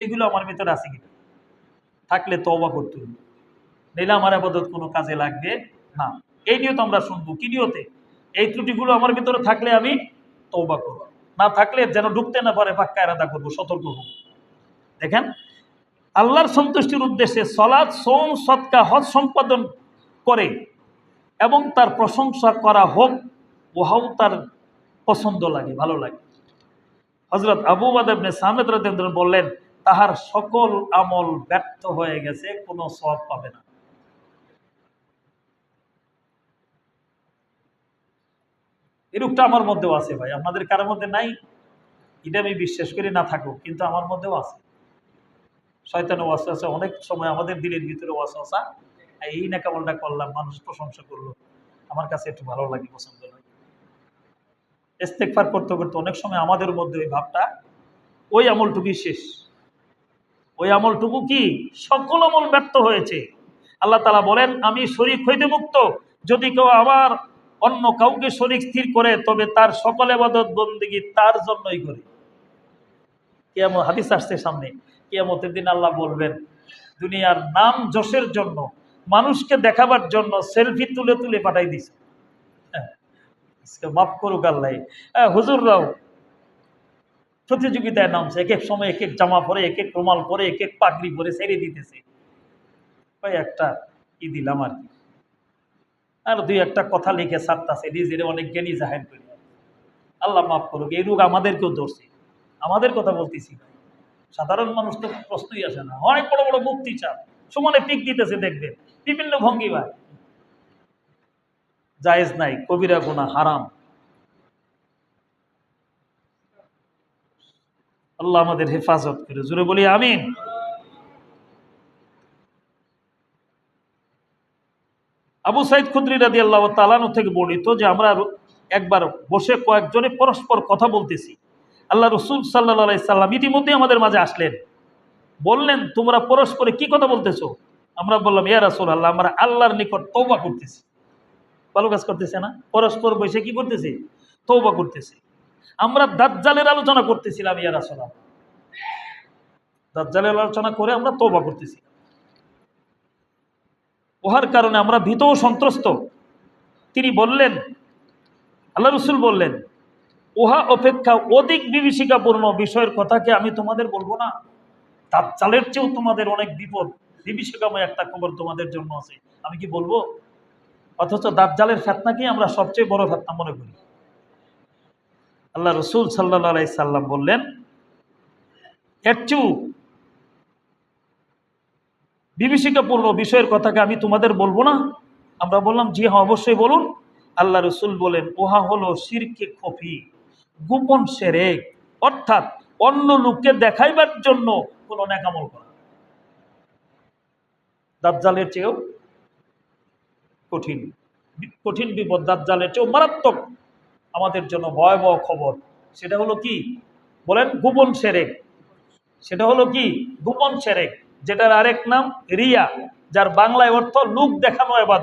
এগুলো আমার ভিতরে আছে কিনা? থাকলে তওবা করতে হবে নইলে আমার আপাতত কোনো কাজে লাগবে না। এই নিয়ে তো আমরা শুনব। কি নিয়তে? এই ত্রুটিগুলো আমার ভিতরে থাকলে আমি তৌবা করব। না থাকলে যেন ঢুকতে না পারে, পাক্কা এরাদা করব, সতর্ক হব। দেখেন, আল্লাহর সন্তুষ্টির উদ্দেশ্যে সলাদ সোম, সৎকা, হজ সম্পাদন করে এবং তার প্রশংসা করা হোক, ওহাও তার পছন্দ লাগে, ভালো লাগে। হজরত আবু বাদাবনে সামেদ রাজেন্দ্র বললেন তাহার সকল আমল ব্যর্থ হয়ে গেছে, কোনো সব পাবে না। এরূপটা আমার মধ্যেও আছে ভাই, আপনাদের কারোর মধ্যে নাই? এটা আমি বিশ্বাস করি না থাকুক, কিন্তু আমার মধ্যেও আছে। শয়তান ওয়াসওয়াসা, অনেক সময় আমাদের দিলের ভিতরে ওয়াসওয়াসা, এই না কেমনটা করলাম, মানুষ প্রশংসা করল, আমার কাছে একটু ভালো লাগে, পছন্দ লাগে ইস্তেকফার করতে করতে অনেক সময় আমাদের মধ্যে ওই ভাবটা, ওই আমলটুকুই শেষ। ওই আমলটুকু কি? সকল আমল ব্যর্থ হয়েছে। আল্লাহ তালা বলেন আমি শরিক হইতে মুক্ত। যদি কেউ আমার অন্য কাউকে শরিক স্থির করে তবে তার সকল আবাদত বন্দিগি তার জন্যই করে। কেয়ামত হাদিস আসছে সামনে। কেয়ামতের দিন আল্লাহ বলবেন দুনিয়ার নাম যশের জন্য মানুষকে দেখাবার জন্য সেলফি তুলে তুলে পাঠাই দিছে। হ্যাঁ, মাফ করুক আল্লাহ। হ্যাঁ হুজুররাও প্রতিযোগিতায় নামছে, এক এক সময় এক এক জামা পরে, এক এক রুমাল পরে, এক এক পাগড়ি পরে ছেড়ে দিতেছে। ভাই একটা ই দিলাম আর কি। আর দুই একটা কথা লিখে ছাড়তাছে, নিজের অনেক জ্ঞানী জাহের করে। আল্লাহ মাফ করুক, এই রোগ আমাদেরকেও ধরছে। আমাদের কথা বলতেছি সাধারণ মানুষ তো প্রশ্নই আসে না। অনেক বড় বড় মুক্তি চাপ সমানে পিক দিতেছে, দেখবেন। বিভিন্ন ভঙ্গি ভাই। জায়েজ নাই, কবিরা গুণা হারাম। আল্লাহ আমাদের হেফাজত করে। জুড়ে বলি আমিন। আবু সাইদ খুদ্রি রাদি আল্লাহ তালানো থেকে বর্ণিত যে আমরা একবার বসে কয়েকজনে পরস্পর কথা বলতেছি। আল্লাহ রসুল সাল্লা সাল্লাম ইতিমধ্যে আমাদের মাঝে আসলেন। বললেন, তোমরা পরস্পরে কি কথা বলতেছো? আমরা বললাম, ইয়া রাসুল আল্লাহ আমরা আল্লাহর নিকট তৌবা করতেছি। ভালো কাজ করতেছে না? পরস্পর বসে কি করতেছি? তৌবা করতেছি। আমরা দাজ্জালের আলোচনা করতেছিলাম, ইয়া রাসুল দাজ্জালের আলোচনা করে আমরা তৌবা করতেছি। উহার কারণে আমরা ভীত সন্ত্রস্ত। তিনি বললেন, আল্লাহ রসুল বললেন, উহা অপেক্ষা অধিক বিভীষিকাপূর্ণ বিষয়ের কথাকে আমি তোমাদের বলব না। তার চালের চেয়েও তোমাদের অনেক বিপদ, বিভীষিকাময় একটা খবর তোমাদের জন্য আছে। আমি কি বলব? অথচ দাঁত দাজ্জালের ফেতনাকেই আমরা সবচেয়ে বড় ফেতনা মনে করি। আল্লাহ রসুল সাল্লা সাল্লাম বললেন চেয়েও বিভীষিকাপূর্ণ বিষয়ের কথাকে আমি তোমাদের বলব না। আমরা বললাম, জি হ্যাঁ অবশ্যই বলুন। আল্লাহ রসুল বলেন, ওহা হলো সিরকে কফি গোপন সেরেক, অর্থাৎ অন্য লোককে দেখাইবার জন্য কোনো ন্যাকামল করা। দাজ্জালের চেয়েও কঠিন কঠিন বিপদ, দাজ্জালের চেয়েও মারাত্মক আমাদের জন্য ভয়াবহ খবর। সেটা হলো কি? বলেন, গোপন সেরেক। সেটা হলো কি? গোপন সেরেক, যেটার আরেক নাম রিয়া, যার বাংলায় অর্থ লুক দেখানো এবার